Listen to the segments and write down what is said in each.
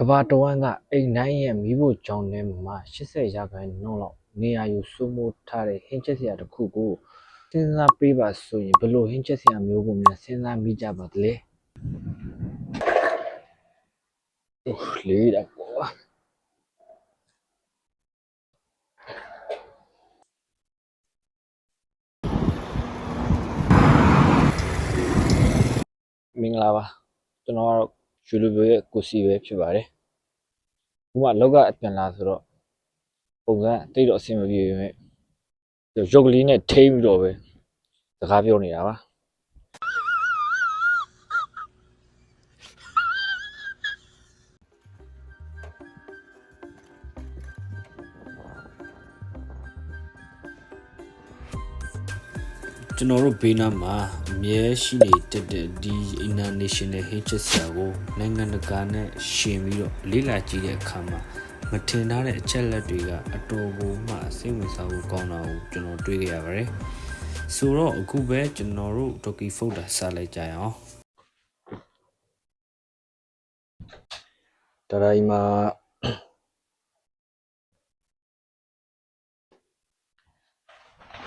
ကမ္ဘာတဝန်းကအိမ်တိုင်းရဲ့မီးဖိုချောင်ထဲမှာ80ရာခိုင်နှုန်းလောက်နေရာယူစိုးမိုးထားတဲ့ဟင်းချက်စရာတစ်ခုကိုစဉ်းစားပေးပါဆိုရင်ဘယ်လိုဟင်းချက်စရာမျိုးကိုများစဉ်းစားမိကြပါသလဲအိုးလေးတော့ကွာမင်္ဂလာပါကျွန်တော်ကတော့ ယူလူဘရဲ့ကိုစီပဲဖြစ်ပါတယ်ခုမှလောကအပြန်လာဆိုတော့ပုံစံတိတ်တော့အဆင်မပြေပေမဲ့ရုပ်ကလေးနဲ့ထိမ့်ပြီးတော့ပဲစကားပြောနေတာပါ ကျွန်တော်တို့ဘေးနားမှာအမြဲရှိနေတတ်တဲ့ဒီ international hatred ဆရာကိုနိုင်ငံတကာနဲ့ရှင်ပြီးတော့လေ့လာကြည့်တဲ့အခါမှာမထင်ထားတဲ့အချက်လက်တွေကအတော်ကိုမှစိတ်ဝင်စားဖို့ကောင်းတာကိုကျွန်တော်တွေ့ခဲ့ရပါတယ်။ဆိုတော့အခုပဲကျွန်တော်တို့ Doki Folder စလိုက်ကြရအောင် ただいま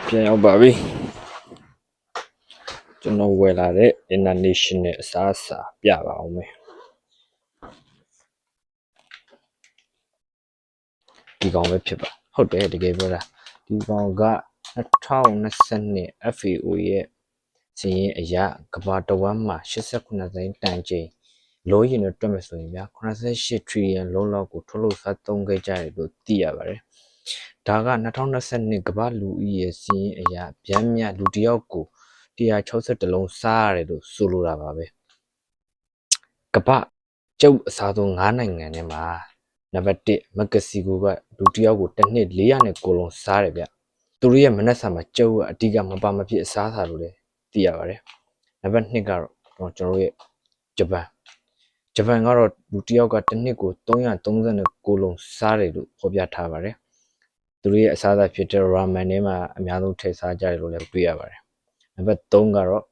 ပြန်ရောက်ပါပြီ ကျွန်တော်ဝယ်လာတဲ့ international အစားအစာပြပါအောင်မယ်ဒီကောင်ပဲဖြစ်ပါဟုတ်တယ်တကယ်ပြောတာဒီကောင်က2022 FAO ရဲ့စည်ရင်အရာကမ္ဘာတဝန်းမှာ89သိန်းတန်ချိန်လိုရင်းနဲ့တွက်မယ်ဆိုရင်ဗျာ88 trillion လုံးလောက်ကိုထုတ်လုပ်စားသုံးခဲ့ကြတယ်လို့သိရပါတယ်။ဒါက2022ကမ္ဘာလူဦးရေစည်ရင်အရာဗျမ်းမြလူတစ်ယောက်ကို 162လုံးစားရတယ်လို့ဆိုလိုတာပါပဲ။ကမ္ဘာကျုပ်အစားဆုံး9နိုင်ငံထဲမှာနံပါတ်1မက္ကဆီကိုကလူတစ်ယောက်ကိုတစ်နှစ်409လုံးစားတယ်ဗျ။သူတို့ရဲ့မနက်စာမှာကျုပ်ကအဓိကမပါမဖြစ်အစားအစာလို့လည်းသိရပါတယ်။နံပါတ်2ကတော့ကျွန်တော်တို့ရဲ့ဂျပန်ဂျပန်ကတော့လူတစ်ယောက်ကတစ်နှစ်ကို339လုံးစားတယ်လို့ဖော်ပြထားပါတယ်။သူတို့ရဲ့အစားအစာဖြစ်တဲ့ ramen ထဲမှာအများဆုံးထည့်စားကြတယ်လို့လည်းတွေ့ရပါတယ်။ နံပါတ်3ကတော့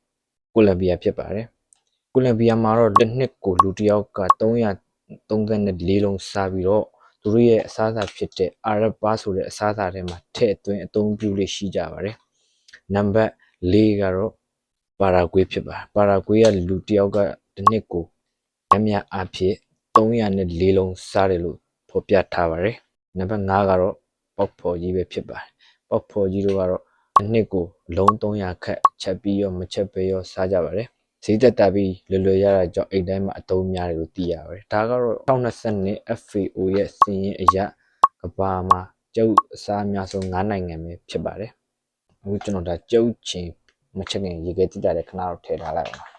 ကိုလံဘီယာဖြစ်ပါတယ်။ကိုလံဘီယာမှာတော့တစ်နှစ်ကိုလူတစ်ယောက်က334လုံးစားပြီးတော့သူတို့ရဲ့အစားအစာဖြစ်တဲ့ Arab ပါဆိုတဲ့အစားအစာထဲမှာထည့်သွင်းအသုံးပြုလေးရှိကြပါတယ်။နံပါတ်4ကတော့ပါရာဂွေးဖြစ်ပါတယ်။ပါရာဂွေးကလူတစ်ယောက်ကတစ်နှစ်ကိုအများအဖြစ်304လုံးစားတယ်လို့ဖော်ပြထားပါတယ်။နံပါတ်5ကတော့ပေါက်ဖော်ကြီးပဲဖြစ်ပါတယ်။ပေါက်ဖော်ကြီးတို့ကတော့တစ် နှစ်ကိုလုံး300ခက်ချက်ပြီးရောမချက်ပဲရောစားကြပါတယ်။ဈေးသက်သာပြီးလွယ်လွယ်ရတာကြောင့်အိမ်တိုင်းမှာအသုံးများတယ်လို့သိရပါတယ်။ဒါကတော့2022 FAO ရဲ့စီးရင်အရကမ္ဘာမှာကျုပ်အစားအများဆုံး9နိုင်ငံပဲဖြစ်ပါတယ်။အခုကျွန်တော်ဒါကျုပ်ချင်းမချက်ခင်ရေခဲတိတာတဲ့ခဏတော့ထည့်ထားလိုက်အောင်။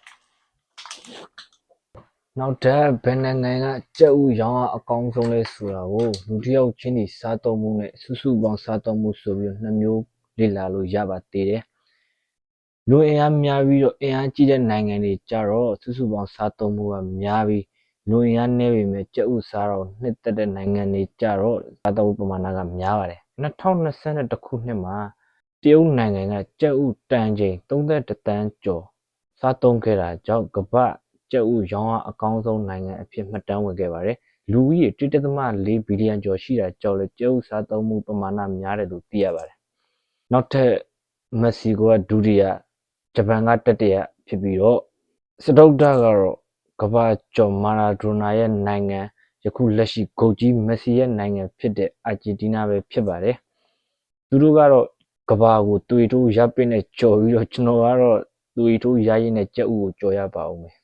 နောက်ထပ်ဘယ်နိုင်ငံကကြက်ဥရောင်းအကောင်းဆုံးလဲဆိုတာကိုလူတစ်ယောက်ချင်းဒီစားသုံးမှုနဲ့စုစုပေါင်းစားသုံးမှုဆိုပြီးနှစ်မျိုး လေ့လာလို့ရပါသေးတယ်။လူအင်အားများပြီးတော့အင်အားကြီးတဲ့နိုင်ငံတွေကြတော့စုစုပေါင်းစားသုံးမှုကများပြီးလူအင်အားနည်းပေမဲ့ကြက်ဥစားတော့နှစ်သက်တဲ့နိုင်ငံတွေကြတော့စားသုံးမှုပမာဏကများပါတယ်။2021ခုနှစ်မှာတရုတ်နိုင်ငံကကြက်ဥတန်ချိန်31တန်းကျော်စားသုံးခဲ့တာကြောင့်ကမ္ဘာကြက်ဥရောင်းအားအကောင်းဆုံးနိုင်ငံအဖြစ်မှတ်တမ်းဝင်ခဲ့ပါတယ်။လူဦးရေ1.4ဘီလီယံကျော်ရှိတာကြောင့်လည်းကြက်ဥစားသုံးမှုပမာဏများတယ်လို့သိရပါတယ်။ နောက်ထပ်မက္ကဆီကိုကဒုတိယဂျပန်ကတတိယဖြစ်ပြီးတော့စတုတ္ထကတော့ကမ္ဘာကျော်မာရာဒိုနာရဲ့နိုင်ငံယခုလက်ရှိဂုတ်ကြီးမက်ဆီရဲ့နိုင်ငံဖြစ်တဲ့အာဂျင်တီးနားပဲဖြစ်ပါတယ်။သူတို့ကတော့ကဘာကိုတွေ့တိုးရပ်ပစ်နဲ့ကြော်ပြီးတော့ကျွန်တော်ကတော့တွေ့တိုးရရင်နဲ့ကြက်ဥကိုကြော်ရပါဦးမယ်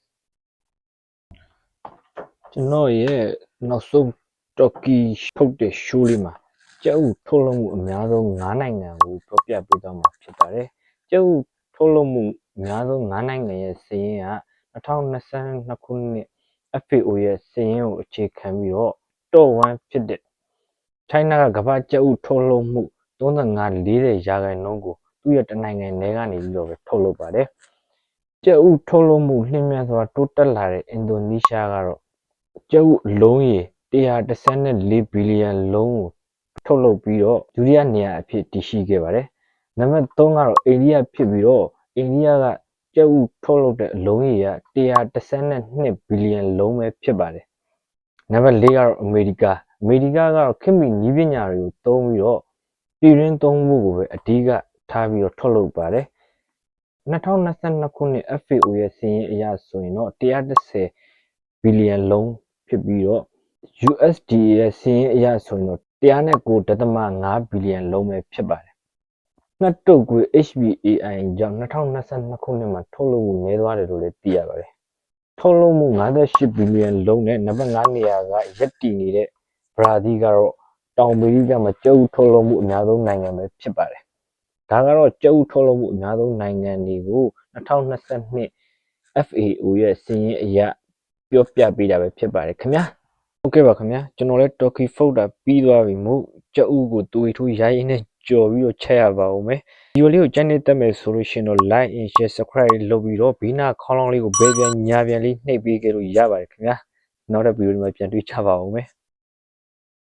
ကျွန်တော်ရဲ့နောက်ဆုံးတော်ကီထုတ်တဲ့ရှိုးလေးမှာကြက်ဥထုတ်လုပ်မှုအများဆုံး9နိုင်ငံကို ပြောပြပေးသွားမှာဖြစ်ပါတယ်ကြက်ဥထုတ်လုပ်မှုအများဆုံး9နိုင်ငံရဲ့စာရင်းက2022ခုနှစ် FAO ရဲ့စာရင်းကိုအခြေခံပြီးတော့ top 1ဖြစ်တဲ့ China ကကမ္ဘာကြက်ဥထုတ်လုပ်မှု35-40ရာခိုင်နှုန်းကိုသူ့ရဲ့တနိုင်ငံထဲကနေပြီးတော့ပဲထုတ်လုပ်ပါတယ်။ကြက်ဥထုတ်လုပ်မှုလျင်မြန်စွာတိုးတက်လာတဲ့အင်ဒိုနီးရှားကတော့ကြက်ဥအလုံးရေ114ဘီလီယံလုံးကိုထုတ်လုပ်ပြီးတော့ဒုတိယနေရာအဖြစ်တည်ရှိခဲ့ပါတယ်။ နံပါတ်3ကတော့အိန္ဒိယဖြစ်ပြီးတော့အိန္ဒိယကကြက်ဥထုတ်လုပ်တဲ့အလုံးရေက112ဘီလီယံလုံးပဲဖြစ်ပါတယ်နံပါတ်၄ကတော့အမေရိကအမေရိကကတော့ခင်မီနီးပညာတွေကိုသုံးပြီးတော့ပြည်ရင်းသုံးမှုကိုပဲအဓိကထားပြီးတော့ထုတ်လုပ်ပါတယ်2022ခုနှစ် FAO ရဲ့စီးရင်အရဆိုရင်တော့130ဘီလီယံလုံးဖြစ်ပြီးတော့ USDA ရဲ့စီးရင်အရဆိုရင်တော့109.5ဘီလီယံလုံးပဲဖြစ်ပါတယ်။ နှစ်တုပ်ကွေ HBAI ကြောင့်2022ခုနှစ်မှာထုတ်လုပ်မှုနည်းသွားတယ်လို့လည်းသိရပါတယ်။ထုတ်လုပ်မှု58ဘီလီယံလုံးနဲ့နံပါတ်5နေရာကရပ်တည်နေတဲ့ဘရာဇီးကတော့တောင်အမေရိကမှာကျုပ်ထုတ်လုပ်မှုအများဆုံးနိုင်ငံပဲဖြစ်ပါတယ်။ဒါကတော့ကျုပ်ထုတ်လုပ်မှုအများဆုံးနိုင်ငံတွေကို2022 FAO ရဲ့စီးရင်အရပြောပြပေးတာပဲဖြစ်ပါတယ်ခင်ဗျာ။ဟုတ်ကဲ့ပါခင်ဗျာကျွန်တော်လည်းတော်ကီဖုတ်တာပြီးသွားပြီမို့ကြက်ဥကိုတူရီထူရိုင်းရင်းနဲ့ ကြော်ပြီးတော့ချက်ရပါဦးမယ်ဒီလိုလေးကိုကြိုက်နေတတ်မယ်ဆိုလို့ရှိရင်တော့ like and share subscribe လေးလုပ်ပြီးတော့ဘီနာခေါင်းလောင်းလေးကိုဘဲပြန်ညာပြန်လေးနှိပ်ပေးကြလို့ရပါတယ်ခင်ဗျာနောက်တဲ့ဗီဒီယိုတွေမှာပြန်တွေ့ကြပါဦးမယ်